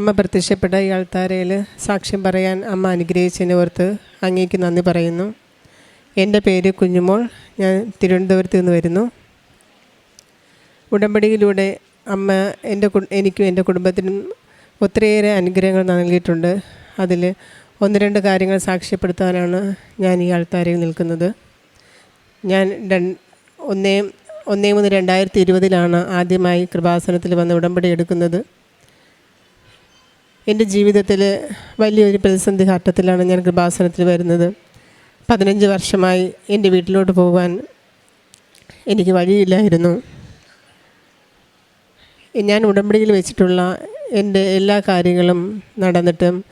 അമ്മ പ്രത്യക്ഷപ്പെട്ട ഈ ആൾത്താരയിൽ സാക്ഷ്യം പറയാൻ അമ്മ അനുഗ്രഹിച്ചതിനെ ഓർത്ത് അങ്ങേക്ക് നന്ദി പറയുന്നു. എന്റെ പേര് കുഞ്ഞുമോൾ. ഞാൻ തിരുവനന്തപുരത്ത് നിന്ന് വരുന്നു. ഉടമ്പടിയിലൂടെ അമ്മ എന്റെ എനിക്കും എന്റെ കുടുംബത്തിനും ഒത്തിരിയേറെ അനുഗ്രഹങ്ങൾ നൽകിയിട്ടുണ്ട്. അതിൽ ഒന്ന് രണ്ട് കാര്യങ്ങൾ സാക്ഷ്യപ്പെടുത്താനാണ് ഞാൻ ഈ ആൾത്താരയിൽ നിൽക്കുന്നത്. ഞാൻ ഒന്നേ ഒന്നേ മൂന്ന് രണ്ടായിരത്തി ഇരുപതിലാണ് ആദ്യമായി കൃപാസനത്തിൽ വന്ന് ഉടമ്പടി എടുക്കുന്നത്. എന്റെ ജീവിതത്തിൽ വലിയൊരു പ്രതിസന്ധി ഘട്ടത്തിലാണ് ഞാൻ കൃപാസനത്തിൽ വരുന്നത്. പതിനഞ്ച് വർഷമായി എന്റെ വീട്ടിലോട്ട് പോകാൻ എനിക്ക് വഴിയില്ലായിരുന്നു. ഞാൻ ഉടമ്പടിയിൽ വെച്ചിട്ടുള്ള എന്റെ എല്ലാ കാര്യങ്ങളും നടന്നിട്ടും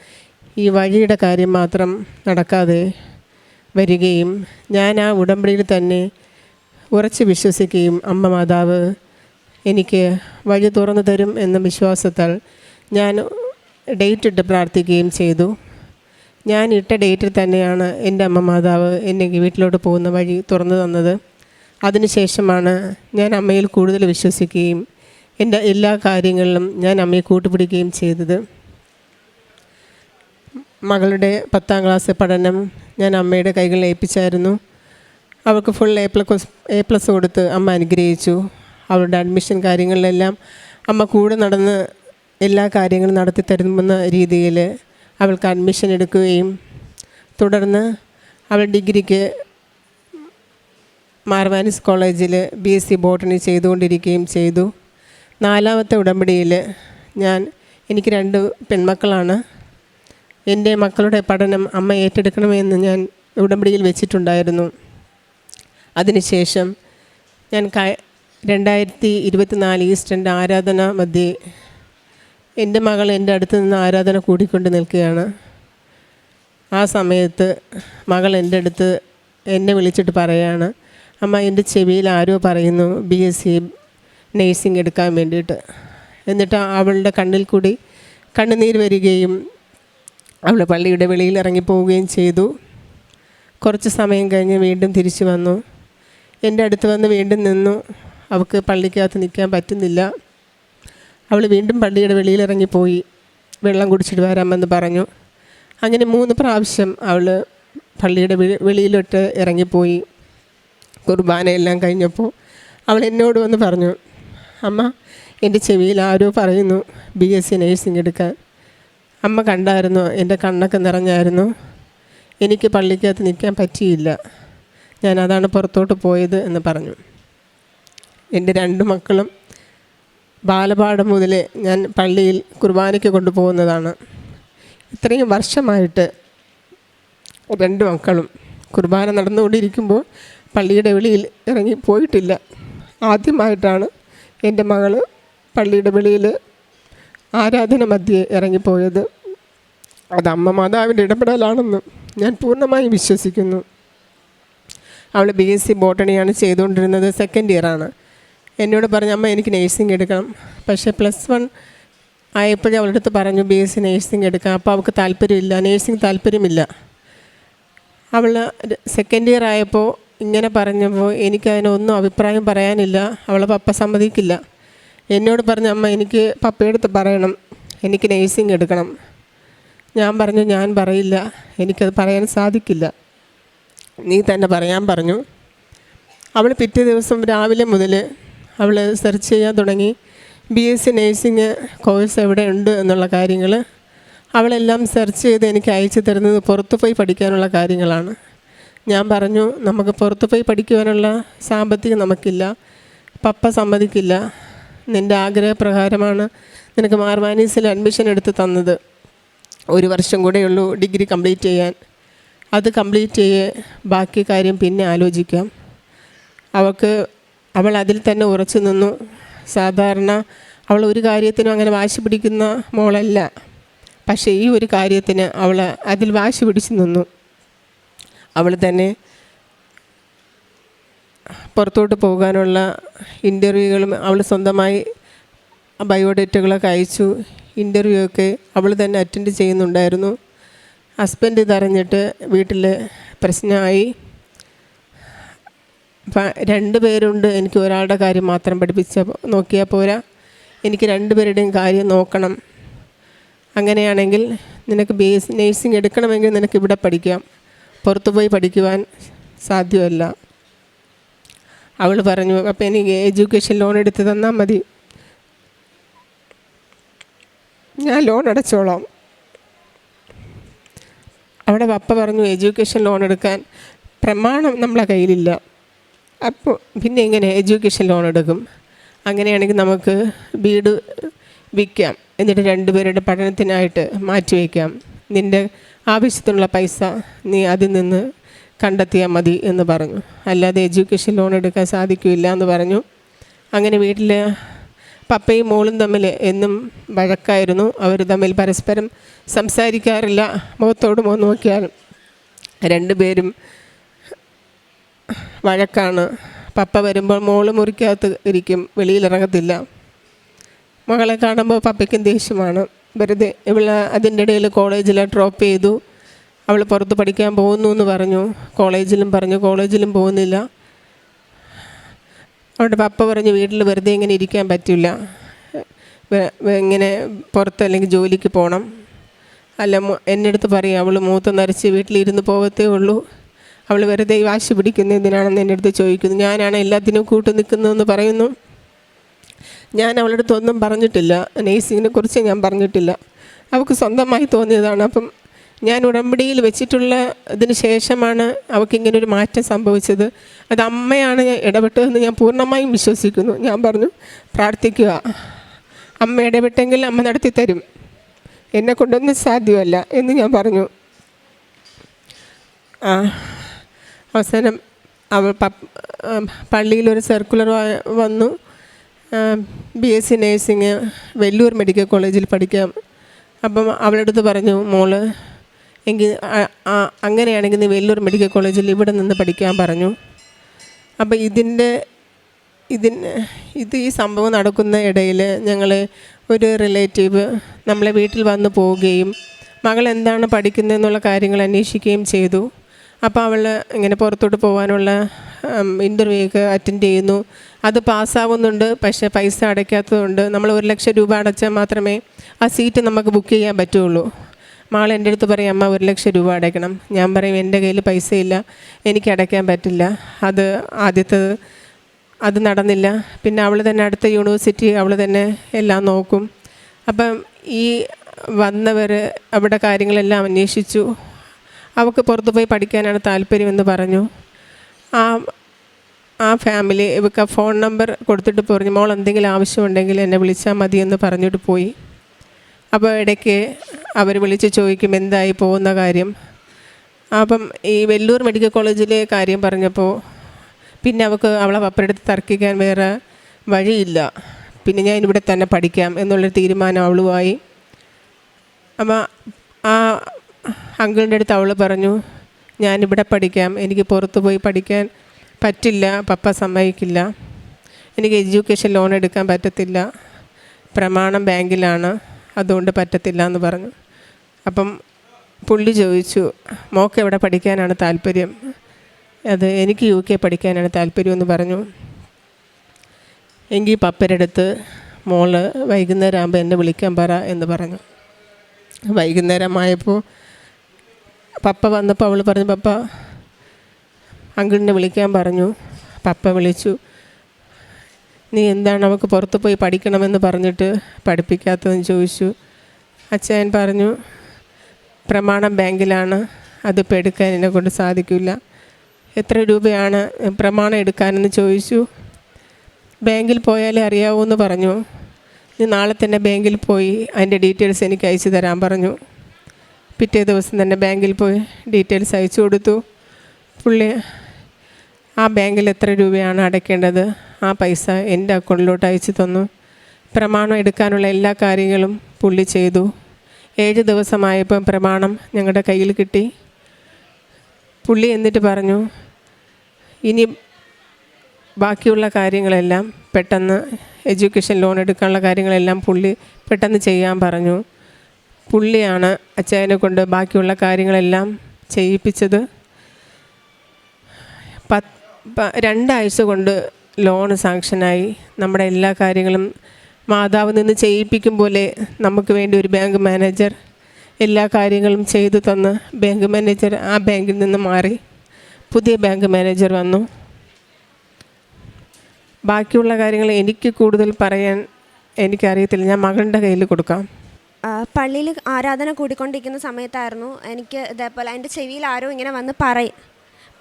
ഈ വഴിയുടെ കാര്യം മാത്രം നടക്കാതെ വരികയും ഞാൻ ആ ഉടമ്പടിയിൽ തന്നെ ഉറച്ച് വിശ്വസിക്കുകയും അമ്മ മാതാവ് എനിക്ക് വഴി തുറന്നു തരും എന്ന വിശ്വാസത്താൽ ഞാൻ ഡേറ്റ് ഇട്ട് പ്രാർത്ഥിക്കുകയും ചെയ്തു. ഞാൻ ഇട്ട ഡേറ്റിൽ തന്നെയാണ് എന്റെ അമ്മ മാതാവ് എന്നെ വീട്ടിലോട്ട് പോകുന്ന വഴി തുറന്നു തന്നത്. അതിനുശേഷമാണ് ഞാൻ അമ്മയിൽ കൂടുതൽ വിശ്വസിക്കുകയും എന്റെ എല്ലാ കാര്യങ്ങളിലും ഞാൻ അമ്മയെ കൂട്ടുപിടിക്കുകയും ചെയ്തത്. മകളുടെ പത്താം ക്ലാസ് പഠനം ഞാൻ അമ്മയുടെ കൈകളിൽ ഏൽപ്പിച്ചായിരുന്നു. അവൾക്ക് full A plus A plus കൊടുത്ത് അമ്മ അനുഗ്രഹിച്ചു. അവളുടെ അഡ്മിഷൻ കാര്യങ്ങളിലെല്ലാം അമ്മ കൂടെ നടന്ന് എല്ലാ കാര്യങ്ങളും നടത്തി തരുമെന്ന രീതിയിൽ അവൾക്ക് അഡ്മിഷൻ എടുക്കുകയും തുടർന്ന് അവൾ ഡിഗ്രിക്ക് മാർവാനിസ് കോളേജിൽ ബി എസ് സി ബോട്ടണി ചെയ്തുകൊണ്ടിരിക്കുകയും ചെയ്തു. നാലാമത്തെ ഉടമ്പടിയിൽ ഞാൻ എനിക്ക് രണ്ട് പെൺമക്കളാണ്. എന്റെ മക്കളുടെ പഠനം അമ്മ ഏറ്റെടുക്കണമെന്ന് ഞാൻ ഉടമ്പടിയിൽ വെച്ചിട്ടുണ്ടായിരുന്നു. അതിനുശേഷം ഞാൻ ക രണ്ടായിരത്തി ഇരുപത്തിനാല് ഈസ്റ്ററിന്റെ ആരാധന മധ്യേ എന്റെ മകൾ എന്റെ അടുത്ത് നിന്ന് ആരാധന കൂടിക്കൊണ്ട് നിൽക്കുകയാണ്. ആ സമയത്ത് മകൾ എന്റെ അടുത്ത് എന്നെ വിളിച്ചിട്ട് പറയാണ് അമ്മ എന്റെ ചെവിയിൽ ആരോ പറയുന്നു ബി എസ് സി നേഴ്സിംഗ് എടുക്കാൻ വേണ്ടിയിട്ട്. എന്നിട്ട് അവളുടെ കണ്ണിൽ കൂടി കണ്ണുനീർ വരികയും അവൾ പള്ളിയുടെ വെളിയിൽ ഇറങ്ങിപ്പോവുകയും ചെയ്തു. കുറച്ച് സമയം കഴിഞ്ഞ് വീണ്ടും തിരിച്ചു വന്നു. എന്റെ അടുത്ത് വന്ന് വീണ്ടും നിന്നു. അവൾക്ക് പള്ളിക്കകത്ത് നിൽക്കാൻ പറ്റുന്നില്ല. അവൾ വീണ്ടും പള്ളിയുടെ വെളിയിലിറങ്ങിപ്പോയി വെള്ളം കുടിച്ചിട്ട് വരാമെന്ന് പറഞ്ഞു. അങ്ങനെ മൂന്ന് പ്രാവശ്യം അവൾ പള്ളിയുടെ വെളി- വെളിയിലോട്ട് ഇറങ്ങിപ്പോയി. കുർബാനയെല്ലാം കഴിഞ്ഞപ്പോൾ അവൾ എന്നോട് വന്ന് പറഞ്ഞു അമ്മ എന്റെ ചെവിയിൽ ആരോ പറയുന്നു ബി എസ് സി നേഴ്സിംഗ് എടുക്കാൻ. അമ്മ കണ്ടായിരുന്നു എന്റെ കണ്ണൊക്കെ നിറഞ്ഞായിരുന്നു. എനിക്ക് പള്ളിക്കകത്ത് നിൽക്കാൻ പറ്റിയില്ല. ഞാൻ അതാണ് പുറത്തോട്ട് പോയത് എന്ന് പറഞ്ഞു. എന്റെ രണ്ട് മക്കളും ബാലപാഠം മുതൽ ഞാൻ പള്ളിയിൽ കുർബാനയ്ക്ക് കൊണ്ടുപോകുന്നതാണ്. ഇത്രയും വർഷമായിട്ട് രണ്ട് മക്കളും കുർബാന നടന്നുകൊണ്ടിരിക്കുമ്പോൾ പള്ളിയുടെ വെളിയിൽ ഇറങ്ങി പോയിട്ടില്ല. ആദ്യമായിട്ടാണ് എന്റെ മകൾ പള്ളിയുടെ വെളിയിൽ ആരാധന മധ്യേ ഇറങ്ങിപ്പോയത്. അത് അമ്മ മാതാവിന്റെ ഇടപെടലാണെന്ന് ഞാൻ പൂർണമായും വിശ്വസിക്കുന്നു. അവൾ ബി എസ് സി ബോട്ടണിയാണ് ചെയ്തുകൊണ്ടിരുന്നത് സെക്കൻഡ് ഇയറാണ് എന്നോട് പറഞ്ഞു അമ്മ എനിക്ക് നേഴ്സിംഗ് എടുക്കണം. പക്ഷേ പ്ലസ് വൺ ആയപ്പോഴേ അവളുടെ അടുത്ത് പറഞ്ഞു ബി എസ് സി നേഴ്സിംഗ് എടുക്കാം. അപ്പോൾ അവൾക്ക് താല്പര്യമില്ല നേഴ്സിംഗ് താല്പര്യമില്ല. അവൾ സെക്കൻഡ് ഇയർ ആയപ്പോൾ ഇങ്ങനെ പറഞ്ഞപ്പോൾ എനിക്കതിനൊന്നും അഭിപ്രായം പറയാനില്ല അവളെ പപ്പ സമ്മതിക്കില്ല. എന്നോട് പറഞ്ഞ അമ്മ എനിക്ക് പപ്പയെടുത്ത് പറയണം എനിക്ക് നേഴ്സിംഗ് എടുക്കണം. ഞാൻ പറഞ്ഞു ഞാൻ പറയില്ല എനിക്കത് പറയാൻ സാധിക്കില്ല. നീ തന്നെ പറയാൻ പറഞ്ഞു. അവൾ പിറ്റേ ദിവസം രാവിലെ മുതൽ അവൾ സെർച്ച് ചെയ്യാൻ തുടങ്ങി. B S C nursing course എവിടെ ഉണ്ട് എന്നുള്ള കാര്യങ്ങൾ അവളെല്ലാം സെർച്ച് ചെയ്ത് എനിക്ക് അയച്ചു തരുന്നത് പുറത്തു പോയി പഠിക്കാനുള്ള കാര്യങ്ങളാണ്. ഞാൻ പറഞ്ഞു നമുക്ക് പുറത്തു പോയി പഠിക്കുവാനുള്ള സാമ്പത്തികം നമുക്കില്ല. പപ്പ സമ്മതിക്കില്ല. നിന്റെ ആഗ്രഹപ്രകാരമാണ് നിനക്ക് മാർവാനീസിൽ അഡ്മിഷൻ എടുത്ത് തന്നത്. ഒരു വർഷം കൂടെ ഉള്ളൂ ഡിഗ്രി കംപ്ലീറ്റ് ചെയ്യാൻ. അത് കംപ്ലീറ്റ് ചെയ്യേ. ബാക്കി കാര്യം പിന്നെ ആലോചിക്കാം. അവൾക്ക് അവൾ അതിൽ തന്നെ ഉറച്ചു നിന്നു. സാധാരണ അവൾ ഒരു കാര്യത്തിനും അങ്ങനെ വാശി പിടിക്കുന്ന മോളല്ല. പക്ഷേ ഈ ഒരു കാര്യത്തിന് അവൾ അതിൽ വാശി പിടിച്ചു നിന്നു. അവൾ തന്നെ പുറത്തോട്ട് പോകാനുള്ള ഇന്റർവ്യൂകളും അവൾ സ്വന്തമായി ബയോഡേറ്റകളൊക്കെ അയച്ചു. ഇന്റർവ്യൂ ഒക്കെ അവൾ തന്നെ അറ്റൻഡ് ചെയ്യുന്നുണ്ടായിരുന്നു. ഹസ്ബൻഡ് ഇതറിഞ്ഞിട്ട് വീട്ടിൽ പ്രശ്നമായി. രണ്ട് പേരുണ്ട്. എനിക്ക് ഒരാളുടെ കാര്യം മാത്രം പഠിപ്പിച്ച നോക്കിയാൽ പോരാ. എനിക്ക് രണ്ട് പേരുടെയും കാര്യം നോക്കണം. അങ്ങനെയാണെങ്കിൽ നിനക്ക് ബേസ് നേഴ്സിംഗ് എടുക്കണമെങ്കിൽ നിനക്ക് ഇവിടെ പഠിക്കാം. പുറത്തു പോയി പഠിക്കുവാൻ സാധ്യമല്ല. അവൾ പറഞ്ഞു അപ്പം എനിക്ക് എഡ്യൂക്കേഷൻ ലോൺ എടുത്ത് തന്നാൽ മതി. ഞാൻ ലോൺ അടച്ചോളാം. അവിടെ പപ്പ പറഞ്ഞു എഡ്യൂക്കേഷൻ ലോൺ എടുക്കാൻ പ്രമാണം നമ്മളെ കയ്യിലില്ല. അപ്പോൾ പിന്നെ ഇങ്ങനെ എഡ്യൂക്കേഷൻ ലോൺ എടുക്കും? അങ്ങനെയാണെങ്കിൽ നമുക്ക് വീട് വിൽക്കാം. എന്നിട്ട് രണ്ടുപേരുടെ പഠനത്തിനായിട്ട് മാറ്റി വയ്ക്കാം. നിന്റെ ആവശ്യത്തിനുള്ള പൈസ നീ അതിൽ നിന്ന് കണ്ടെത്തിയാൽ മതി എന്ന് പറഞ്ഞു. അല്ലാതെ എഡ്യൂക്കേഷൻ ലോൺ എടുക്കാൻ സാധിക്കില്ല എന്ന് പറഞ്ഞു. അങ്ങനെ വീട്ടിൽ പപ്പയും മോളും തമ്മിൽ എന്നും വഴക്കായിരുന്നു. അവർ തമ്മിൽ പരസ്പരം സംസാരിക്കാറില്ല. മുഖത്തോട് മുഖം നോക്കിയാലും രണ്ടുപേരും വഴക്കാണ്. പപ്പ വരുമ്പോൾ മോൾ മുറിക്കകത്ത് ഇരിക്കും വെളിയിലിറങ്ങത്തില്ല. മകളെ കാണുമ്പോൾ പപ്പയ്ക്കും ദേഷ്യമാണ്. വെറുതെ ഇവൾ അതിന്റെ ഇടയിൽ കോളേജിൽ ഡ്രോപ്പ് ചെയ്തു. അവൾ പുറത്ത് പഠിക്കാൻ പോകുന്നു എന്ന് പറഞ്ഞു. കോളേജിലും പറഞ്ഞു കോളേജിലും പോകുന്നില്ല. അവളുടെ പപ്പ പറഞ്ഞു വീട്ടിൽ വെറുതെ ഇങ്ങനെ ഇരിക്കാൻ പറ്റില്ല. ഇങ്ങനെ പുറത്ത് അല്ലെങ്കിൽ ജോലിക്ക് പോകണം അല്ല എന്റെ അടുത്ത് പറയും അവൾ മൂത്ത് നരച്ച് വീട്ടിലിരുന്ന് പോകത്തേ ഉള്ളൂ. അവൾ വെറുതെ വാശി പിടിക്കുന്ന എന്തിനാണെന്ന് എന്റെ അടുത്ത് ചോദിക്കുന്നു. ഞാനാണ് എല്ലാത്തിനും കൂട്ടു നിൽക്കുന്നതെന്ന് പറയുന്നു. ഞാൻ അവളുടെ അടുത്തൊന്നും പറഞ്ഞിട്ടില്ല. നേഴ്സിങ്ങിനെ കുറിച്ച് ഞാൻ പറഞ്ഞിട്ടില്ല. അവൾക്ക് സ്വന്തമായി തോന്നിയതാണ്. അപ്പം ഞാൻ ഉടമ്പടിയിൽ വെച്ചിട്ടുള്ള ഇതിന് ശേഷമാണ് അവൾക്ക് ഇങ്ങനെ ഒരു മാറ്റം സംഭവിച്ചത്. അത് അമ്മയാണ് ഇടപെട്ടതെന്ന് ഞാൻ പൂർണമായും വിശ്വസിക്കുന്നു. ഞാൻ പറഞ്ഞു പ്രാർത്ഥിക്കുക. അമ്മ ഇടപെട്ടെങ്കിൽ അമ്മ നടത്തി തരും. എന്നെ കൊണ്ടൊന്നും സാധ്യമല്ല. എന്ന് ഞാൻ പറഞ്ഞു. ആ അവസാനം അവൾ പള്ളിയിലൊരു സർക്കുലർ വന്നു. B S C nursing Vellore medical കോളേജിൽ പഠിക്കാം. അപ്പം അവളുടെ അടുത്ത് പറഞ്ഞു മോൾ എങ്കിൽ അങ്ങനെയാണെങ്കിൽ നീ വെല്ലൂർ മെഡിക്കൽ കോളേജിൽ ഇവിടെ നിന്ന് പഠിക്കാൻ പറഞ്ഞു. അപ്പോൾ ഇതിന്റെ ഇതിന് ഇത് ഈ സംഭവം നടക്കുന്ന ഇടയിൽ ഞങ്ങൾ ഒരു റിലേറ്റീവ് നമ്മളെ വീട്ടിൽ വന്ന് പോവുകയും മകൾ എന്താണ് പഠിക്കുന്നതെന്നുള്ള കാര്യങ്ങൾ അന്വേഷിക്കുകയും ചെയ്തു. അപ്പോൾ അവൾ ഇങ്ങനെ പുറത്തോട്ട് പോകാനുള്ള ഇന്റർവ്യൂ ഒക്കെ അറ്റൻഡ് ചെയ്യുന്നു. അത് പാസ്സാവുന്നുണ്ട് പക്ഷേ പൈസ അടയ്ക്കാത്തതുകൊണ്ട് നമ്മൾ ഒരു ലക്ഷം രൂപ അടച്ചാൽ മാത്രമേ ആ സീറ്റ് നമുക്ക് ബുക്ക് ചെയ്യാൻ പറ്റുള്ളൂ. മാൾ എന്റെ അടുത്ത് പറയും അമ്മ ഒരു ലക്ഷം രൂപ അടയ്ക്കണം. ഞാൻ പറയും എന്റെ കയ്യിൽ പൈസയില്ല എനിക്ക് അടയ്ക്കാൻ പറ്റില്ല. അത് ആദ്യത്തേത് അത് നടന്നില്ല. പിന്നെ അവൾ തന്നെ അടുത്ത യൂണിവേഴ്സിറ്റി അവൾ തന്നെ എല്ലാം നോക്കും. അപ്പം ഈ വന്നവർ അവിടെ കാര്യങ്ങളെല്ലാം അന്വേഷിച്ചു. അവൾക്ക് പുറത്ത് പോയി പഠിക്കാനാണ് താല്പര്യമെന്ന് പറഞ്ഞു. ആ ആ ഫാമിലി ഇവക്ക് ഫോൺ നമ്പർ കൊടുത്തിട്ട് പറഞ്ഞു മോൾ എന്തെങ്കിലും ആവശ്യമുണ്ടെങ്കിൽ എന്നെ വിളിച്ചാൽ മതിയെന്ന് പറഞ്ഞിട്ട് പോയി. അപ്പോൾ ഇടയ്ക്ക് അവർ വിളിച്ച് ചോദിക്കും എന്തായി പോകുന്ന കാര്യം? അപ്പം ഈ വെല്ലൂർ മെഡിക്കൽ കോളേജിലെ കാര്യം പറഞ്ഞപ്പോൾ പിന്നെ അവൾക്ക് അവളെ പപ്പരടുത്ത് തർക്കിക്കാൻ വേറെ വഴിയില്ല. പിന്നെ ഞാൻ ഇവിടെ തന്നെ പഠിക്കാം എന്നുള്ളൊരു തീരുമാനം അവളുമായി. അപ്പം ആ അങ്കിളിന്റെ അടുത്ത് അവൾ പറഞ്ഞു ഞാനിവിടെ പഠിക്കാം. എനിക്ക് പുറത്ത് പോയി പഠിക്കാൻ പറ്റില്ല. പപ്പ സമ്മതിക്കില്ല. എനിക്ക് എഡ്യൂക്കേഷൻ ലോൺ എടുക്കാൻ പറ്റത്തില്ല. പ്രമാണം ബാങ്കിലാണ്. അതുകൊണ്ട് പറ്റത്തില്ല എന്ന് പറഞ്ഞു. അപ്പം പുള്ളി ചോദിച്ചു മോക്ക് എവിടെ പഠിക്കാനാണ് താല്പര്യം? അത് എനിക്ക് യു കെ പഠിക്കാനാണ് താല്പര്യം എന്ന് പറഞ്ഞു. എങ്കിൽ പപ്പരടുത്ത് മോൾ വൈകുന്നേരം ആകുമ്പോൾ എന്നെ വിളിക്കാൻ പറ എന്ന് പറഞ്ഞു. വൈകുന്നേരമായപ്പോൾ പപ്പ വന്നപ്പോൾ അവൾ പറഞ്ഞു പപ്പ അങ്കിളിനെ വിളിക്കാൻ പറഞ്ഞു. പപ്പ വിളിച്ചു നീ എന്താണ് അവൾക്ക് പുറത്ത് പോയി പഠിക്കണമെന്ന് പറഞ്ഞിട്ട് പഠിപ്പിക്കാത്തതെന്ന് ചോദിച്ചു? അച്ഛൻ പറഞ്ഞു പ്രമാണം ബാങ്കിലാണ് അതിപ്പോൾ എടുക്കാൻ എന്നെ കൊണ്ട് സാധിക്കില്ല. എത്ര രൂപയാണ് പ്രമാണം എടുക്കാനെന്ന് ചോദിച്ചു? ബാങ്കിൽ പോയാലേ അറിയാവൂ എന്ന് പറഞ്ഞു. നീ നാളെ തന്നെ ബാങ്കിൽ പോയി അതിന്റെ ഡീറ്റെയിൽസ് എനിക്ക് അയച്ചു തരാൻ പറഞ്ഞു. പിറ്റേ ദിവസം തന്നെ ബാങ്കിൽ പോയി ഡീറ്റെയിൽസ് അയച്ചു കൊടുത്തു. പുള്ളി ആ ബാങ്കിൽ എത്ര രൂപയാണ് അടയ്ക്കേണ്ടത്? ആ പൈസ എന്റെ അക്കൗണ്ടിലോട്ട് അയച്ചു തന്നു. പ്രമാണം എടുക്കാനുള്ള എല്ലാ കാര്യങ്ങളും പുള്ളി ചെയ്തു. ഏഴ് ദിവസമായപ്പം പ്രമാണം ഞങ്ങളുടെ കയ്യിൽ കിട്ടി. പുള്ളി എന്നിട്ട് പറഞ്ഞു ഇനി ബാക്കിയുള്ള കാര്യങ്ങളെല്ലാം പെട്ടെന്ന് എഡ്യൂക്കേഷൻ ലോൺ എടുക്കാനുള്ള കാര്യങ്ങളെല്ലാം പുള്ളി പെട്ടെന്ന് ചെയ്യാൻ പറഞ്ഞു. പുള്ളിയാണ് അച്ചായനെ കൊണ്ട് ബാക്കിയുള്ള കാര്യങ്ങളെല്ലാം ചെയ്യിപ്പിച്ചത്. പത്ത് രണ്ടാഴ്ച കൊണ്ട് ലോൺ സാങ്ഷനായി നമ്മുടെ എല്ലാ കാര്യങ്ങളും മാതാവ് നിന്ന് ചെയ്യിപ്പിക്കും പോലെ നമുക്ക് വേണ്ടി ഒരു ബാങ്ക് മാനേജർ എല്ലാ കാര്യങ്ങളും ചെയ്തു തന്ന് ബാങ്ക് മാനേജർ ആ ബാങ്കിൽ നിന്ന് മാറി പുതിയ ബാങ്ക് മാനേജർ വന്നു. ബാക്കിയുള്ള കാര്യങ്ങൾ എനിക്ക് കൂടുതൽ പറയാൻ എനിക്കറിയത്തില്ല. ഞാൻ മകളുടെ കയ്യിൽ കൊടുക്കാം. പള്ളിയിൽ ആരാധന കൂടിക്കൊണ്ടിരിക്കുന്ന സമയത്തായിരുന്നു എനിക്ക് ഇതേപോലെ എന്റെ ചെവിയിൽ ആരോ ഇങ്ങനെ വന്ന് പറയ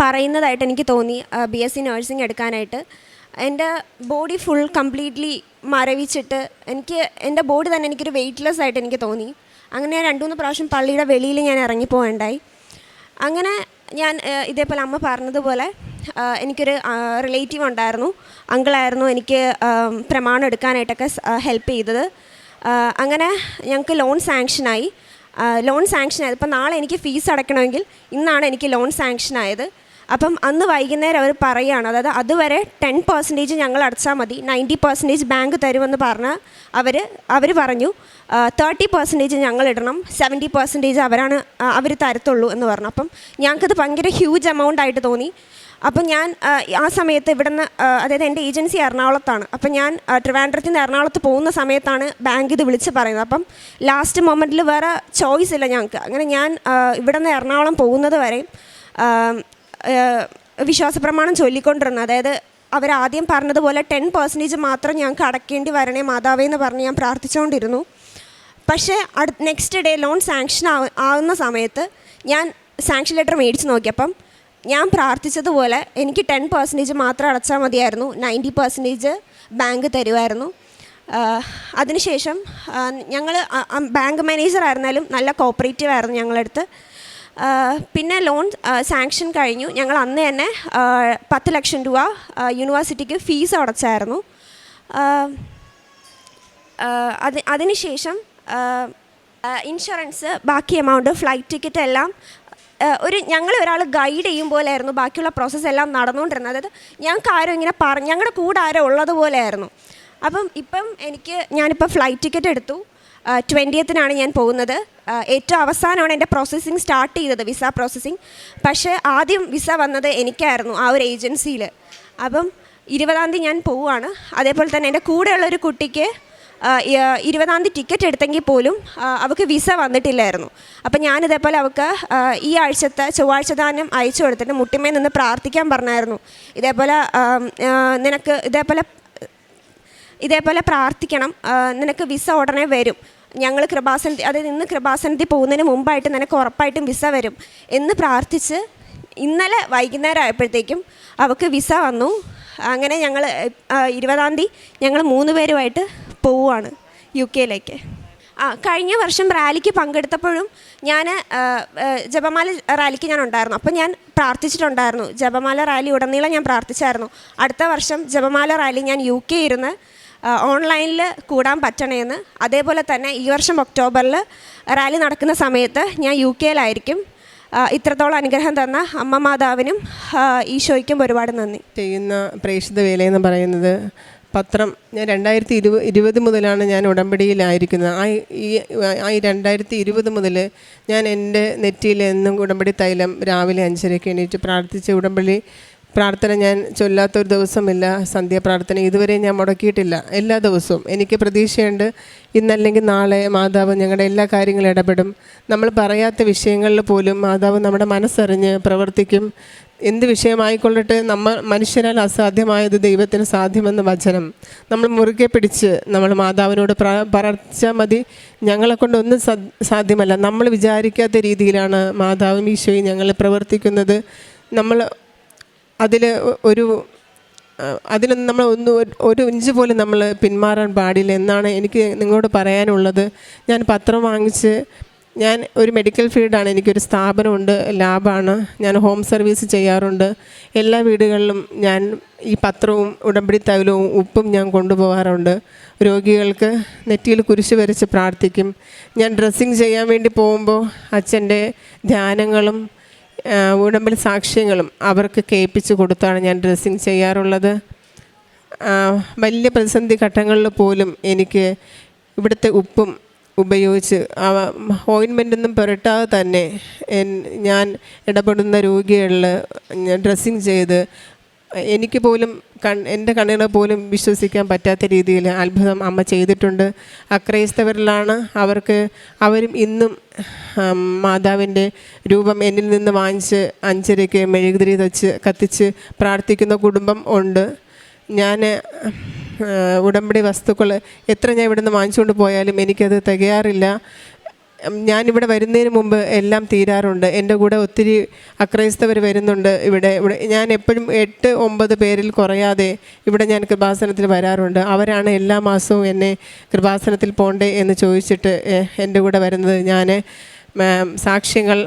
പറയുന്നതായിട്ട് എനിക്ക് തോന്നി ബി എസ് സി നഴ്സിംഗ് എടുക്കാനായിട്ട്. എന്റെ ബോഡി ഫുൾ കംപ്ലീറ്റ്ലി മരവിച്ചിട്ട് എനിക്ക് എന്റെ ബോഡി തന്നെ എനിക്കൊരു വെയ്റ്റ്ലെസ് ആയിട്ട് എനിക്ക് തോന്നി. അങ്ങനെ ഞാൻ രണ്ടു മൂന്ന് പ്രാവശ്യം പള്ളിയുടെ വെളിയിൽ ഞാൻ ഇറങ്ങിപ്പോകണ്ടായി. അങ്ങനെ ഞാൻ ഇതേപോലെ അമ്മ പറഞ്ഞതുപോലെ എനിക്കൊരു റിലേറ്റീവ് ഉണ്ടായിരുന്നു. അങ്കിളായിരുന്നു എനിക്ക് പ്രമാണം എടുക്കാനായിട്ടൊക്കെ ഹെൽപ്പ് ചെയ്തത്. അങ്ങനെ ഞങ്ങൾക്ക് ലോൺ സാങ്ഷനായി ലോൺ സാങ്ഷൻ ആയത് ഇപ്പം നാളെ എനിക്ക് ഫീസ് അടയ്ക്കണമെങ്കിൽ ഇന്നാണ് എനിക്ക് ലോൺ സാങ്ഷൻ ആയത്. അപ്പം അന്ന് വൈകുന്നേരം അവർ പറയുകയാണ് അതായത് അതുവരെ ടെൻ പെർസെന്റേജ് ഞങ്ങൾ അടച്ചാൽ മതി. നയന്റി പെർസെന്റേജ് ബാങ്ക് തരുമെന്ന് പറഞ്ഞ് അവർ അവർ പറഞ്ഞു. തേർട്ടി പെർസെന്റേജ് ഞങ്ങൾ ഇടണം. സെവന്റി പെർസെന്റേജ് അവരാണ് അവർ തരത്തുള്ളൂ എന്ന് പറഞ്ഞു. അപ്പം ഞങ്ങൾക്കത് ഭയങ്കര ഹ്യൂജ് എമൗണ്ട് ആയിട്ട് തോന്നി. അപ്പം ഞാൻ ആ, സമയത്ത് ഇവിടുന്ന് അതായത് എന്റെ ഏജൻസി എറണാകുളത്താണ്. അപ്പം ഞാൻ ട്രിവാൻഡ്രത്തിൽ നിന്ന് എറണാകുളത്ത് പോകുന്ന സമയത്താണ് ബാങ്ക് ഇത് വിളിച്ച് പറയുന്നത്. അപ്പം ലാസ്റ്റ് മൊമെന്റിൽ വേറെ ചോയ്സ് ഇല്ല ഞങ്ങൾക്ക്. അങ്ങനെ ഞാൻ ഇവിടെ ഇവിടുന്ന് എറണാകുളം പോകുന്നത് വരെ വിശ്വാസപ്രമാണം ചൊല്ലിക്കൊണ്ടിരുന്നു. അതായത് അവരാദ്യം പറഞ്ഞതുപോലെ ടെൻ പെർസെന്റേജ് മാത്രം ഞങ്ങൾക്ക് അടയ്ക്കേണ്ടി വരണേ മാതാവേ എന്ന് പറഞ്ഞ് ഞാൻ പ്രാർത്ഥിച്ചുകൊണ്ടിരുന്നു. പക്ഷേ അടു നെക്സ്റ്റ് ഡേ ലോൺ സാങ്ഷൻ ആവ ആവുന്ന സമയത്ത് ഞാൻ സാങ്ഷൻ ലെറ്റർ മേടിച്ച് നോക്കിയപ്പം ഞാൻ പ്രാർത്ഥിച്ചതുപോലെ എനിക്ക് ടെൻ പെർസെന്റേജ് മാത്രം അടച്ചാൽ മതിയായിരുന്നു. നയന്റി പെർസെന്റേജ് ബാങ്ക് തരുമായിരുന്നു. അതിനുശേഷം ഞങ്ങൾ ബാങ്ക് മാനേജർ ആയിരുന്നാലും നല്ല കോപ്പറേറ്റീവ് ആയിരുന്നു ഞങ്ങളടുത്ത്. പിന്നെ ലോൺ സാങ്ഷൻ കഴിഞ്ഞു. ഞങ്ങൾ അന്ന് തന്നെ പത്ത് ലക്ഷം രൂപ യൂണിവേഴ്സിറ്റിക്ക് ഫീസ് അടച്ചായിരുന്നു. അത് അതിനുശേഷം ഇൻഷുറൻസ് ബാക്കി എമൗണ്ട് ഫ്ലൈറ്റ് ടിക്കറ്റ് എല്ലാം ഒരു ഞങ്ങൾ ഒരാൾ ഗൈഡ് ചെയ്യും പോലെയായിരുന്നു. ബാക്കിയുള്ള പ്രോസസ്സ് എല്ലാം നടന്നുകൊണ്ടിരുന്നത്. അതായത് ഞങ്ങൾക്ക് ആരും ഇങ്ങനെ പറഞ്ഞു ഞങ്ങളുടെ കൂടെ ആരോ ഉള്ളതുപോലെയായിരുന്നു അപ്പം ഇപ്പം എനിക്ക് ഞാനിപ്പോൾ ഫ്ലൈറ്റ് ടിക്കറ്റ് എടുത്തു. ട്വന്റിയത്തിനാണ് ഞാൻ പോകുന്നത്. ഏറ്റവും അവസാനമാണ് എന്റെ പ്രോസസ്സിങ് സ്റ്റാർട്ട് ചെയ്തത് വിസ പ്രോസസ്സിങ് പക്ഷേ ആദ്യം വിസ വന്നത് എനിക്കായിരുന്നു ആ ഒരു ഏജൻസിയിൽ അപ്പം ഇരുപതാം തീയതി ഞാൻ പോവുകയാണ് അതേപോലെ തന്നെ എന്റെ കൂടെയുള്ള ഒരു കുട്ടിക്ക് ഇരുപതാം തീയതി ടിക്കറ്റ് എടുത്തെങ്കിൽ പോലും അവൾക്ക് വിസ വന്നിട്ടില്ലായിരുന്നു. അപ്പം ഞാനിതേപോലെ അവൾക്ക് ഈ ആഴ്ചത്തെ ചൊവ്വാഴ്ച ദാനം അയച്ചു കൊടുത്തിട്ട് മുട്ടിമേ നിന്ന് പ്രാർത്ഥിക്കാൻ പറഞ്ഞായിരുന്നു. ഇതേപോലെ നിനക്ക് ഇതേപോലെ ഇതേപോലെ പ്രാർത്ഥിക്കണം നിനക്ക് വിസ ഉടനെ വരും. ഞങ്ങൾ കൃപാസനത്തി അതായത് ഇന്ന് കൃപാസനത്തിൽ പോകുന്നതിന് മുമ്പായിട്ട് നിനക്ക് ഉറപ്പായിട്ടും വിസ വരും. എന്ന് പ്രാർത്ഥിച്ച് ഇന്നലെ വൈകുന്നേരം ആയപ്പോഴത്തേക്കും അവൾക്ക് വിസ വന്നു. അങ്ങനെ ഞങ്ങൾ ഇരുപതാം തീയതി ഞങ്ങൾ മൂന്ന് പേരുമായിട്ട് പോവുകയാണ് യു കെയിലേക്ക്. ആ കഴിഞ്ഞ വർഷം റാലിക്ക് പങ്കെടുത്തപ്പോഴും ഞാൻ ജപമാല റാലിക്ക് ഞാൻ ഉണ്ടായിരുന്നു. അപ്പോൾ ഞാൻ പ്രാർത്ഥിച്ചിട്ടുണ്ടായിരുന്നു. ജപമാല റാലി ഉടനീളം ഞാൻ പ്രാർത്ഥിച്ചായിരുന്നു. അടുത്ത വർഷം ജപമാല റാലി ഞാൻ യു കെ ഇരുന്ന് ഓൺലൈനിൽ കൂടാൻ പറ്റണേന്ന്. അതേപോലെ തന്നെ ഈ വർഷം ഒക്ടോബറിൽ റാലി നടക്കുന്ന സമയത്ത് ഞാൻ യു കെയിലായിരിക്കും. ഇത്രത്തോളം അനുഗ്രഹം തന്ന അമ്മ മാതാവിനും ഈശോയ്ക്കും ഒരുപാട് നന്ദി. ചെയ്യുന്ന പ്രേക്ഷിത വേലയെന്ന് പറയുന്നത് പത്രം ഞാൻ രണ്ടായിരത്തി ഇരുപത് ഇരുപത് മുതലാണ് ഞാൻ ഉടമ്പടിയിലായിരിക്കുന്നത്. ആ ഈ ആ രണ്ടായിരത്തി ഇരുപത് മുതൽ ഞാൻ എന്റെ നെറ്റിയിൽ എന്നും ഉടമ്പടി തൈലം രാവിലെ അഞ്ചരയ്ക്ക് എണീറ്റ് പ്രാർത്ഥിച്ച് ഉടമ്പടി പ്രാർത്ഥന ഞാൻ ചൊല്ലാത്തൊരു ദിവസമില്ല സന്ധ്യാപ്രാർത്ഥന ഇതുവരെ ഞാൻ മുടക്കിയിട്ടില്ല എല്ലാ ദിവസവും. എനിക്ക് പ്രതീക്ഷയുണ്ട് ഇന്നല്ലെങ്കിൽ നാളെ മാതാവ് ഞങ്ങളുടെ എല്ലാ കാര്യങ്ങളും ഇടപെടും. നമ്മൾ പറയാത്ത വിഷയങ്ങളിൽ പോലും മാതാവ് നമ്മുടെ മനസ്സറിഞ്ഞ് പ്രവർത്തിക്കും. എന്ത് വിഷയമായിക്കൊള്ളട്ടെ നമ്മൾ മനുഷ്യരാൽ അസാധ്യമായത് ദൈവത്തിന് സാധ്യമെന്ന വചനം. നമ്മൾ മുറുകെ പിടിച്ച് നമ്മൾ മാതാവിനോട് പറച്ചാൽ മതി. ഞങ്ങളെ കൊണ്ടൊന്നും സ സാധ്യമല്ല. നമ്മൾ വിചാരിക്കാത്ത രീതിയിലാണ് മാതാവും ഈശോയും ഞങ്ങൾ പ്രവർത്തിക്കുന്നത്. നമ്മൾ അതിൽ ഒരു അതിലൊന്നും നമ്മൾ ഒന്ന് ഒരു ഇഞ്ച് പോലും നമ്മൾ പിന്മാറാൻ പാടില്ല എന്നാണ് എനിക്ക് നിങ്ങളോട് പറയാനുള്ളത്. ഞാൻ പത്രം വാങ്ങിച്ച് ഞാൻ ഒരു മെഡിക്കൽ ഫീൽഡാണ് എനിക്കൊരു സ്ഥാപനമുണ്ട്. ലാബാണ്. ഞാൻ ഹോം സർവീസ് ചെയ്യാറുണ്ട്. എല്ലാ വീടുകളിലും ഞാൻ ഈ പത്രവും ഉടമ്പടി തൈലവും ഉപ്പും ഞാൻ കൊണ്ടുപോകാറുണ്ട്. രോഗികൾക്ക് നെറ്റിയിൽ കുരിശ് വരച്ച് പ്രാർത്ഥിക്കും. ഞാൻ ഡ്രസ്സിങ് ചെയ്യാൻ വേണ്ടി പോകുമ്പോൾ അച്ഛന്റെ ധ്യാനങ്ങളും ഉടമ്പടി സാക്ഷ്യങ്ങളും അവർക്ക് കേൾപ്പിച്ച് കൊടുത്താണ് ഞാൻ ഡ്രസ്സിങ് ചെയ്യാറുള്ളത്. വലിയ പ്രതിസന്ധി ഘട്ടങ്ങളിൽ പോലും എനിക്ക് ഇവിടുത്തെ ഉപ്പും ഉപയോഗിച്ച് ഓയിൻമെന്റൊന്നും പുരട്ടാതെ തന്നെ ഞാൻ ഇടപെടുന്ന രോഗികളിൽ ഞാൻ ഡ്രസ്സിങ് ചെയ്ത് എനിക്ക് പോലും കൺ എന്റെ കണ്ണുകളെ പോലും വിശ്വസിക്കാൻ പറ്റാത്ത രീതിയിൽ അത്ഭുതം അമ്മ ചെയ്തിട്ടുണ്ട്. അക്രൈസ്തവരിലാണ് അവർക്ക് അവരും ഇന്നും മാതാവിന്റെ രൂപം എന്നിൽ നിന്ന് വാങ്ങിച്ച് അഞ്ചരയ്ക്ക് മെഴുകുതിരി തച്ച് കത്തിച്ച് പ്രാർത്ഥിക്കുന്ന കുടുംബം ഉണ്ട്. ഞാൻ ഉടമ്പടി വസ്തുക്കൾ എത്ര ഞാൻ ഇവിടെ നിന്ന് വാങ്ങിച്ചുകൊണ്ട് പോയാലും എനിക്കത് തികയാറില്ല. ഞാനിവിടെ വരുന്നതിന് മുമ്പ് എല്ലാം തീരാറുണ്ട്. എന്റെ കൂടെ ഒത്തിരി അക്രൈസ്തവർ വരുന്നുണ്ട് ഇവിടെ. ഇവിടെ ഞാൻ എപ്പോഴും എട്ട് ഒമ്പത് പേരിൽ കുറയാതെ ഇവിടെ ഞാൻ കൃപാസനത്തിൽ വരാറുണ്ട്. അവരാണ് എല്ലാ മാസവും എന്നെ കൃപാസനത്തിൽ പോണ്ടേ എന്ന് ചോദിച്ചിട്ട് എന്റെ കൂടെ വരുന്നത്. ഞാൻ സാക്ഷ്യങ്ങൾ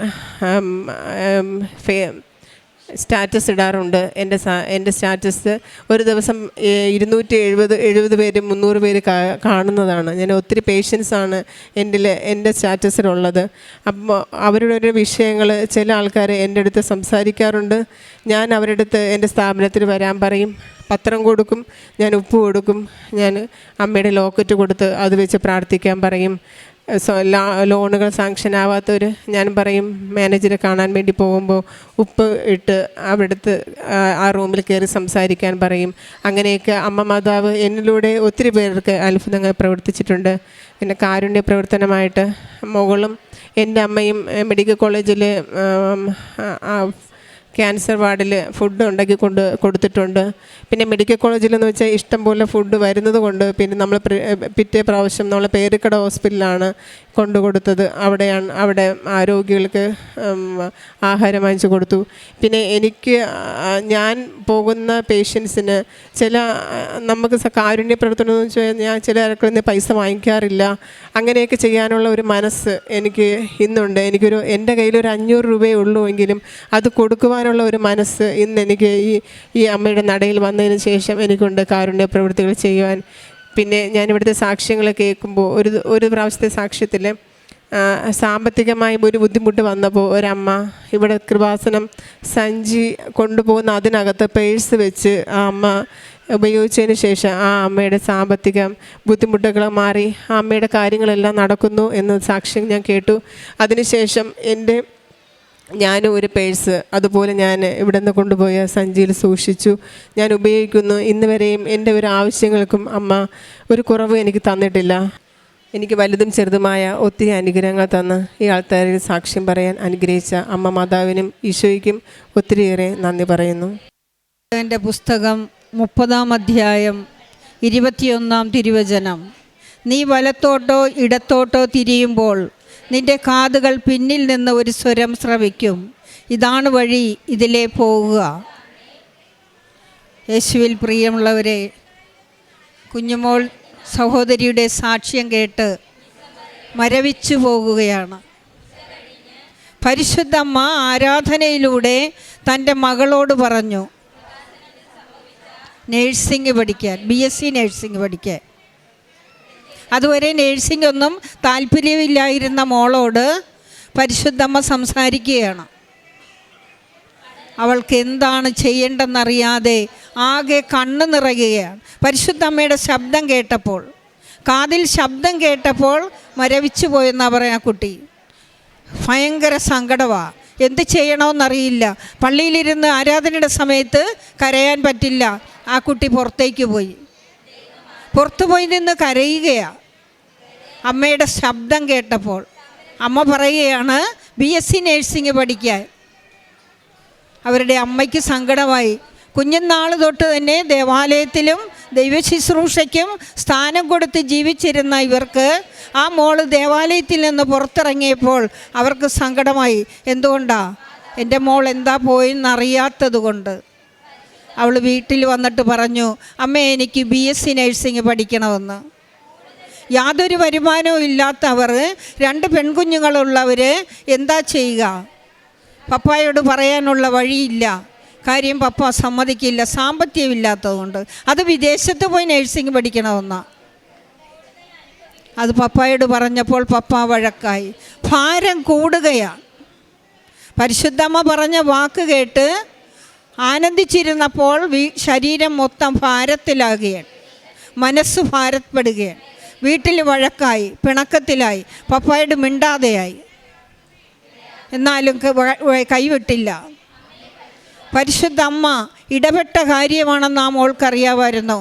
സ്റ്റാറ്റസ് ഇടാറുണ്ട്. എന്റെ എന്റെ സ്റ്റാറ്റസ് ഒരു ദിവസം ഇരുന്നൂറ്റി എഴുപത് എഴുപത് പേര് മുന്നൂറ് പേര് കാണുന്നതാണ്. ഞാൻ ഒത്തിരി പേഷ്യൻസാണ് എന്റെ എന്റെ സ്റ്റാറ്റസിലുള്ളത്. അപ്പോൾ അവരുടെ ഒരു വിഷയങ്ങൾ ചില ആൾക്കാർ എന്റെ അടുത്ത് സംസാരിക്കാറുണ്ട്. ഞാൻ അവരുടെ അടുത്ത് എന്റെ സ്ഥാപനത്തിൽ വരാൻ പറയും. പത്രം കൊടുക്കും ഞാൻ ഉപ്പ് കൊടുക്കും. ഞാൻ അമ്മയുടെ ലോക്കറ്റ് കൊടുത്ത് അത് വെച്ച് പ്രാർത്ഥിക്കാൻ പറയും. ലോണുകൾ സാങ്ഷൻ ആവാത്തവർ ഞാൻ പറയും മാനേജറെ കാണാൻ വേണ്ടി പോകുമ്പോൾ ഉപ്പ് ഇട്ട് അവിടുത്തെ ആ- റൂമിൽ കയറി സംസാരിക്കാൻ പറയും. അങ്ങനെയൊക്കെ അമ്മ മാതാവ് എന്നിലൂടെ ഒത്തിരി പേർക്ക് അത്ഭുതങ്ങൾ പ്രവർത്തിച്ചിട്ടുണ്ട്. പിന്നെ കാരുണ്യ പ്രവർത്തനമായിട്ട് മകളും എന്റെ അമ്മയും മെഡിക്കൽ കോളേജിൽ ക്യാൻസർ വാർഡിൽ ഫുഡ് ഉണ്ടാക്കി കൊണ്ട് കൊടുത്തിട്ടുണ്ട്. പിന്നെ മെഡിക്കൽ കോളേജിലെന്ന് വെച്ചാൽ ഇഷ്ടം പോലെ ഫുഡ് വരുന്നത് കൊണ്ട് പിന്നെ നമ്മൾ പിറ്റേ പ്രാവശ്യം നമ്മൾ പേരുക്കട ഹോസ്പിറ്റലിലാണ് കൊണ്ടു കൊടുത്തത് അവിടെയാണ് അവിടെ ആരോഗ്യങ്ങൾക്ക് ആഹാരം വാങ്ങിച്ചു കൊടുത്തു. പിന്നെ എനിക്ക് ഞാൻ പോകുന്ന പേഷ്യൻസിന് ചില നമുക്ക് കാരുണ്യ പ്രവർത്തനം എന്ന് വെച്ചാൽ ഞാൻ ചില ആൾക്കാരിൽ നിന്ന് പൈസ വാങ്ങിക്കാറില്ല. അങ്ങനെയൊക്കെ ചെയ്യാനുള്ള ഒരു മനസ്സ് എനിക്ക് ഇന്നുണ്ട്. എനിക്കൊരു എന്റെ കയ്യിൽ ഒരു അഞ്ഞൂറ് രൂപയേ ഉള്ളൂ എങ്കിലും അത് കൊടുക്കുവാനുള്ള ഒരു മനസ്സ് ഇന്ന് എനിക്ക് ഈ ഈ അമ്മയുടെ നടയിൽ വന്നതിന് ശേഷം എനിക്കുണ്ട് കാരുണ്യ പ്രവൃത്തികൾ ചെയ്യുവാൻ. പിന്നെ ഞാനിവിടുത്തെ സാക്ഷ്യങ്ങൾ കേൾക്കുമ്പോൾ ഒരു ഒരു പ്രാവശ്യത്തെ സാക്ഷ്യത്തിൽ സാമ്പത്തികമായി ഒരു ബുദ്ധിമുട്ട് വന്നപ്പോൾ ഒരമ്മ ഇവിടെ കൃപാസനം സഞ്ചി കൊണ്ടുപോകുന്ന അതിനകത്ത് പേഴ്സ് വെച്ച് ആ അമ്മ ഉപയോഗിച്ചതിന് ശേഷം ആ അമ്മയുടെ സാമ്പത്തിക ബുദ്ധിമുട്ടുകൾ മാറി ആ അമ്മയുടെ കാര്യങ്ങളെല്ലാം നടക്കുന്നു എന്ന് സാക്ഷ്യം ഞാൻ കേട്ടു. അതിനുശേഷം എന്റെ ഞാനും ഒരു പേഴ്സ്. അതുപോലെ ഞാൻ ഇവിടെ നിന്ന് കൊണ്ടുപോയ സഞ്ചിയിൽ സൂക്ഷിച്ചു. ഞാൻ ഉപയോഗിക്കുന്നു. ഇന്ന് വരെയും എന്റെ ഒരു ആവശ്യങ്ങൾക്കും അമ്മ ഒരു കുറവ് എനിക്ക് തന്നിട്ടില്ല. എനിക്ക് വലുതും ചെറുതുമായ ഒത്തിരി അനുഗ്രഹങ്ങൾ തന്ന് ഈ ആൾക്കാരിൽ സാക്ഷ്യം പറയാൻ അനുഗ്രഹിച്ച അമ്മ മാതാവിനും ഈശോയ്ക്കും ഒത്തിരിയേറെ നന്ദി പറയുന്നു. എന്റെ പുസ്തകം മുപ്പതാം അധ്യായം ഇരുപത്തിയൊന്നാം തിരുവചനം. നീ വലത്തോട്ടോ ഇടത്തോട്ടോ തിരിയുമ്പോൾ നിന്റെ കാതുകൾ പിന്നിൽ നിന്ന് ഒരു സ്വരം ശ്രവിക്കും ഇതാണ് വഴി ഇതിലേ പോകുക. യേശുവിൽ പ്രിയമുള്ളവരെ കുഞ്ഞുമോൾ സഹോദരിയുടെ സാക്ഷ്യം കേട്ട് മരവിച്ചു പോകുകയാണ്. പരിശുദ്ധമ്മ ആരാധനയിലൂടെ തന്റെ മകളോട് പറഞ്ഞു നേഴ്സിംഗ് പഠിക്കാൻ ബി എസ് സി നേഴ്സിംഗ് പഠിക്കാൻ. അതുവരെ നേഴ്സിംഗ് ഒന്നും താല്പര്യമില്ലായിരുന്ന മോളോട് പരിശുദ്ധമ്മ സംസാരിക്കുകയാണ്. അവൾക്ക് എന്താണ് ചെയ്യേണ്ടെന്നറിയാതെ ആകെ കണ്ണു നിറയുകയാണ്. പരിശുദ്ധമ്മയുടെ ശബ്ദം കേട്ടപ്പോൾ കാതിൽ ശബ്ദം കേട്ടപ്പോൾ മരവിച്ചു പോയെന്ന് പറയാ കുട്ടി. ഭയങ്കര സങ്കടമാണ് എന്ത് ചെയ്യണമെന്നറിയില്ല പള്ളിയിലിരുന്ന് ആരാധനയുടെ സമയത്ത് കരയാൻ പറ്റില്ല. ആ കുട്ടി പുറത്തേക്ക് പോയി. പുറത്തു പോയി നിന്ന് കരയുകയാണ് അമ്മയുടെ ശബ്ദം കേട്ടപ്പോൾ അമ്മ പറയുകയാണ് ബി എസ് സി നേഴ്സിംഗ് പഠിക്കാൻ. അവരുടെ അമ്മയ്ക്ക് സങ്കടമായി. കുഞ്ഞുനാൾ തൊട്ട് തന്നെ ദേവാലയത്തിലും ദൈവശുശ്രൂഷയ്ക്കും സ്ഥാനം കൊടുത്ത് ജീവിച്ചിരുന്ന ഇവർക്ക് ആ മോൾ ദേവാലയത്തിൽ നിന്ന് പുറത്തിറങ്ങിയപ്പോൾ അവർക്ക് സങ്കടമായി. എന്തുകൊണ്ടാ? എന്റെ മോൾ എന്താ പോയെന്നറിയാത്തത് കൊണ്ട്. അവൾ വീട്ടിൽ വന്നിട്ട് പറഞ്ഞു അമ്മ എനിക്ക് ബി എസ് സി നഴ്സിംഗ് പഠിക്കണമെന്ന്. യാതൊരു വരുമാനവും ഇല്ലാത്തവർ രണ്ട് പെൺകുഞ്ഞുങ്ങളുള്ളവർ എന്താ ചെയ്യുക? പപ്പായോട് പറയാനുള്ള വഴിയില്ല. കാര്യം പപ്പ സമ്മതിക്കില്ല സാമ്പത്തികമില്ലാത്തതുകൊണ്ട്. അത് വിദേശത്ത് പോയി നഴ്സിംഗ് പഠിക്കണമെന്നാണ് അത് പപ്പായോട് പറഞ്ഞപ്പോൾ പപ്പ വഴക്കായി. ഭാരം കൂടുകയാണ്. പരിശുദ്ധമ്മ പറഞ്ഞ വാക്ക് കേട്ട് ആനന്ദിച്ചിരുന്നപ്പോൾ ശരീരം മൊത്തം ഭാരത്തിലാകുകയാണ്. മനസ്സ് ഭാരപ്പെടുകയാണ്. വീട്ടിൽ വഴക്കായി പിണക്കത്തിലായി പപ്പായോട് മിണ്ടാതെയായി. എന്നാലും കൈവിട്ടില്ല. പരിശുദ്ധ അമ്മ ഇടപെട്ട കാര്യമാണെന്ന് ആ മോൾക്കറിയാമായിരുന്നു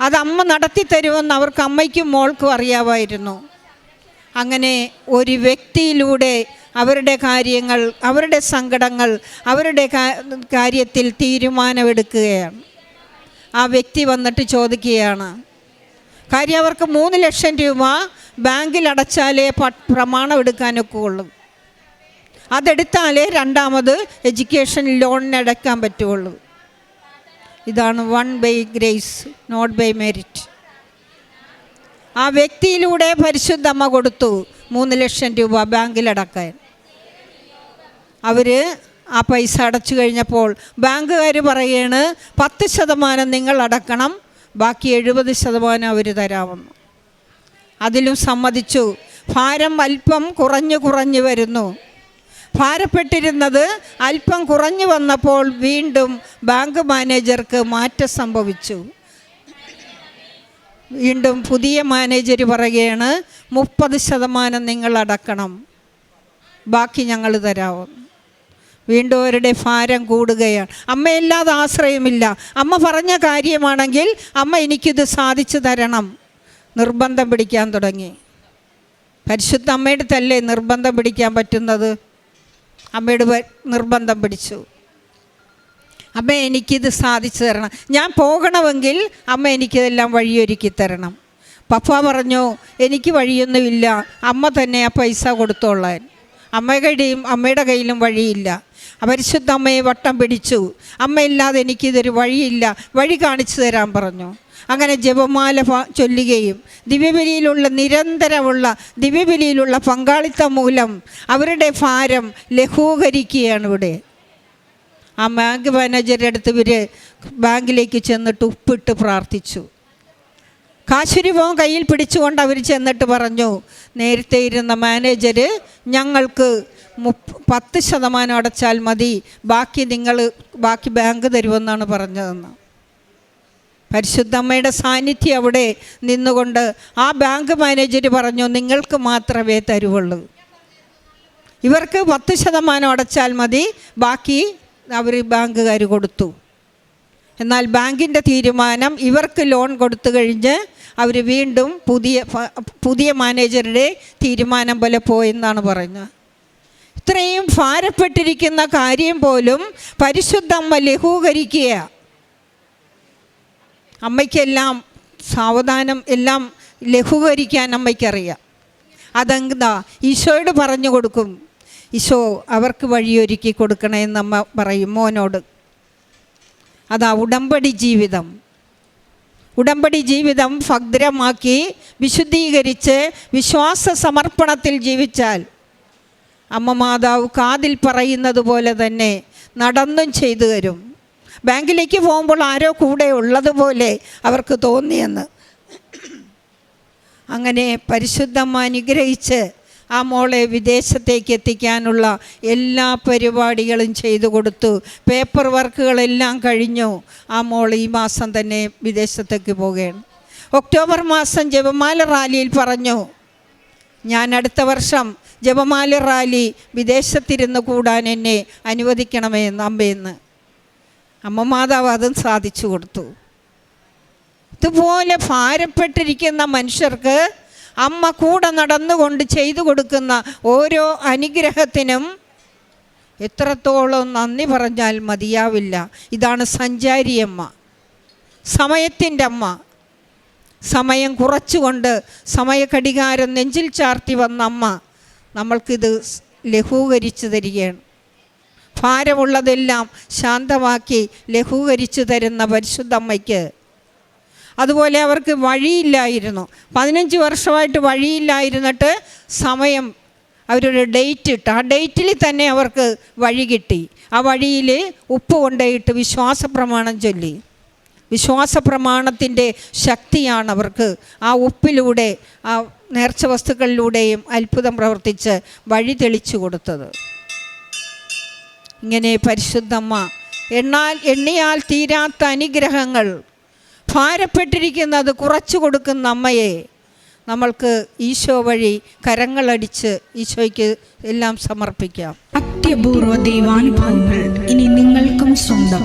അത് അമ്മ നടത്തി തരുമെന്ന് അവർക്ക് അമ്മയ്ക്കും മോൾക്കും അറിയാമായിരുന്നു. അങ്ങനെ ഒരു വ്യക്തിയിലൂടെ അവരുടെ കാര്യങ്ങൾ അവരുടെ സങ്കടങ്ങൾ അവരുടെ കാര്യത്തിൽ തീരുമാനമെടുക്കുകയാണ്. ആ വ്യക്തി വന്നിട്ട് ചോദിക്കുകയാണ് കാര്യം അവർക്ക് മൂന്ന് ലക്ഷം രൂപ ബാങ്കിൽ അടച്ചാലേ പ്രമാണം എടുക്കാനൊക്കെ ഉള്ളൂ. അതെടുത്താലേ രണ്ടാമത് എഡ്യൂക്കേഷൻ ലോണിന് അടയ്ക്കാൻ പറ്റുള്ളൂ. ഇതാണ് one by grace not by merit ആ വ്യക്തിയിലൂടെ പരിശുദ്ധമ്മ കൊടുത്തു മൂന്ന് ലക്ഷം രൂപ ബാങ്കിലടക്കാൻ അവർ ആ പൈസ അടച്ചു കഴിഞ്ഞപ്പോൾ ബാങ്കുകാർ പറയുകയാണ് പത്ത് ശതമാനം നിങ്ങൾ അടക്കണം ബാക്കി എഴുപത് ശതമാനം അവർ തരാമെന്ന്. അതിലും സമ്മതിച്ചു. ഭാരം അല്പം കുറഞ്ഞു കുറഞ്ഞു വരുന്നു. ഭാരപ്പെട്ടിരുന്നത് അല്പം കുറഞ്ഞു വന്നപ്പോൾ വീണ്ടും ബാങ്ക് മാനേജർക്ക് മാറ്റം സംഭവിച്ചു. വീണ്ടും പുതിയ മാനേജർ പറയുകയാണ് മുപ്പത് ശതമാനം നിങ്ങൾ അടക്കണം. ബാക്കി ഞങ്ങൾ തരാവും വീണ്ടും അവരുടെ ഭാരം കൂടുകയാണ്. അമ്മയില്ലാതെ ആശ്രയമില്ല. അമ്മ പറഞ്ഞ കാര്യമാണെങ്കിൽ അമ്മ എനിക്കിത് സാധിച്ചു തരണം. നിർബന്ധം പിടിക്കാൻ തുടങ്ങി. പരിശുദ്ധ അമ്മയുടെ തല്ലേ നിർബന്ധം പിടിക്കാൻ പറ്റുന്നത്? അമ്മയുടെ നിർബന്ധം പിടിച്ചു. അമ്മ എനിക്കിത് സാധിച്ചു തരണം. ഞാൻ പോകണമെങ്കിൽ അമ്മ എനിക്കിതെല്ലാം വഴിയൊരുക്കി തരണം. പപ്പ പറഞ്ഞു എനിക്ക് വഴിയൊന്നുമില്ല. അമ്മ തന്നെ ആ പൈസ കൊടുത്തോളാൻ. അമ്മയുടെയും അമ്മയുടെ കയ്യിലും വഴിയില്ല. പരിശുദ്ധ അമ്മയെ വട്ടം പിടിച്ചു. അമ്മയില്ലാതെ എനിക്കിതൊരു വഴിയില്ല. വഴി കാണിച്ചു തരാൻ പറഞ്ഞു. അങ്ങനെ ജപമാല ചൊല്ലുകയും ദിവ്യബലിയിലുള്ള നിരന്തരമുള്ള ദിവ്യബലിയിലുള്ള പങ്കാളിത്തം മൂലം അവരുടെ ഭാരം ലഘൂകരിക്കുകയാണ് ഇവിടെ. ആ ബാങ്ക് മാനേജറുടെ അടുത്ത് ഇവർ ബാങ്കിലേക്ക് ചെന്നിട്ട് ഉപ്പിട്ട് പ്രാർത്ഥിച്ചു. കാശുരൂപവും കയ്യിൽ പിടിച്ചുകൊണ്ട് അവർ ചെന്നിട്ട് പറഞ്ഞു നേരത്തെ ഇരുന്ന മാനേജർ ഞങ്ങൾക്ക് മുപ്പ പത്ത് ശതമാനം അടച്ചാൽ മതി. ബാക്കി നിങ്ങൾ ബാക്കി ബാങ്ക് തരുമെന്നാണ് പറഞ്ഞതെന്ന്. പരിശുദ്ധമ്മയുടെ സാന്നിധ്യം അവിടെ നിന്നുകൊണ്ട് ആ ബാങ്ക് മാനേജർ പറഞ്ഞു നിങ്ങൾക്ക് മാത്രമേ തരുവുള്ളൂ. ഇവർക്ക് പത്ത് ശതമാനം അടച്ചാൽ മതി. ബാക്കി അവർ ബാങ്കുകാർ കൊടുത്തു. എന്നാൽ ബാങ്കിന്റെ തീരുമാനം ഇവർക്ക് ലോൺ കൊടുത്തു കഴിഞ്ഞ് അവർ വീണ്ടും പുതിയ പുതിയ മാനേജറുടെ തീരുമാനം പോലെ പോയെന്നാണ് പറയുന്നത്. ഇത്രയും ഭാരപ്പെട്ടിരിക്കുന്ന കാര്യം പോലും പരിശുദ്ധമ്മ ലഘൂകരിക്കുക. അമ്മയ്ക്കെല്ലാം സാവധാനം എല്ലാം ലഘൂകരിക്കാൻ അമ്മയ്ക്കറിയാം. അതെന്താ ഈശോയോട് പറഞ്ഞു കൊടുക്കും. ഈശോ അവർക്ക് വഴിയൊരുക്കി കൊടുക്കണമെന്ന് അമ്മ പറയും മോനോട്. അതാ ഉടമ്പടി ജീവിതം. ഉടമ്പടി ജീവിതം ഭദ്രമാക്കി വിശുദ്ധീകരിച്ച് വിശ്വാസ സമർപ്പണത്തിൽ ജീവിച്ചാൽ അമ്മ മാതാവ് കാതിൽ പറയുന്നത് പോലെ തന്നെ നടന്നും ചെയ്തു തരും. ബാങ്കിലേക്ക് പോകുമ്പോൾ ആരോ കൂടെ ഉള്ളതുപോലെ അവർക്ക് തോന്നിയെന്ന്. അങ്ങനെ പരിശുദ്ധമ്മ അനുഗ്രഹിച്ച് ആ മോളെ വിദേശത്തേക്ക് എത്തിക്കാനുള്ള എല്ലാ പരിപാടികളും ചെയ്തു കൊടുത്തു. പേപ്പർ വർക്കുകളെല്ലാം കഴിഞ്ഞു. ആ മോൾ ഈ മാസം തന്നെ വിദേശത്തേക്ക് പോവുകയാണ്. ഒക്ടോബർ മാസം ജപമാല റാലിയിൽ പറഞ്ഞു ഞാൻ അടുത്ത വർഷം ജപമാല റാലി വിദേശത്തിരുന്ന് കൂടാൻ എന്നെ അനുവദിക്കണമേ അമ്മയെന്ന് അമ്മ മാതാവ് അതും സാധിച്ചു കൊടുത്തു. ഇതുപോലെ ഭാരപ്പെട്ടിരിക്കുന്ന മനുഷ്യർക്ക് അമ്മ കൂടെ നടന്നുകൊണ്ട് ചെയ്തു കൊടുക്കുന്ന ഓരോ അനുഗ്രഹത്തിനും എത്രത്തോളം നന്ദി പറഞ്ഞാൽ മതിയാവില്ല. ഇതാണ് സഞ്ചാരിയമ്മ സമയത്തിന്റെ അമ്മ. സമയം കുറച്ചുകൊണ്ട് സമയഘടികാരം നെഞ്ചിൽ ചാർത്തി വന്ന അമ്മ. നമ്മൾക്കിത് ലഘൂകരിച്ചു തരികയാണ്. ഭാരമുള്ളതെല്ലാം ശാന്തമാക്കി ലഘൂകരിച്ചു തരുന്ന പരിശുദ്ധമ്മയ്ക്ക്. അതുപോലെ അവർക്ക് വഴിയില്ലായിരുന്നു. പതിനഞ്ച് വർഷമായിട്ട് വഴിയില്ലായിരുന്നിട്ട് സമയം അവരൊരു ഡേറ്റ് ഇട്ട് ആ ഡേറ്റിൽ തന്നെ അവർക്ക് വഴി കിട്ടി. ആ വഴിയിൽ ഉപ്പ് കൊണ്ടുപോയിട്ട് വിശ്വാസ പ്രമാണം ചൊല്ലി. വിശ്വാസ പ്രമാണത്തിന്റെ ശക്തിയാണ് അവർക്ക് ആ ഉപ്പിലൂടെ ആ നേർച്ച വസ്തുക്കളിലൂടെയും അത്ഭുതം പ്രവർത്തിച്ച് വഴി തെളിച്ചു കൊടുത്തത്. ഇങ്ങനെ പരിശുദ്ധമ്മ എണ്ണാൽ എണ്ണിയാൽ തീരാത്ത അനുഗ്രഹങ്ങൾ ഭാരപ്പെട്ടിരിക്കുന്നത് കുറച്ചു കൊടുക്കുന്ന അമ്മയെ നമ്മൾക്ക് ഈശോ വഴി കരങ്ങളടിച്ച് ഈശോയ്ക്ക് എല്ലാം സമർപ്പിക്കാം. അത്യപൂർവ ദൈവാനുഭവങ്ങൾ ഇനി നിങ്ങൾക്കും സ്വന്തം.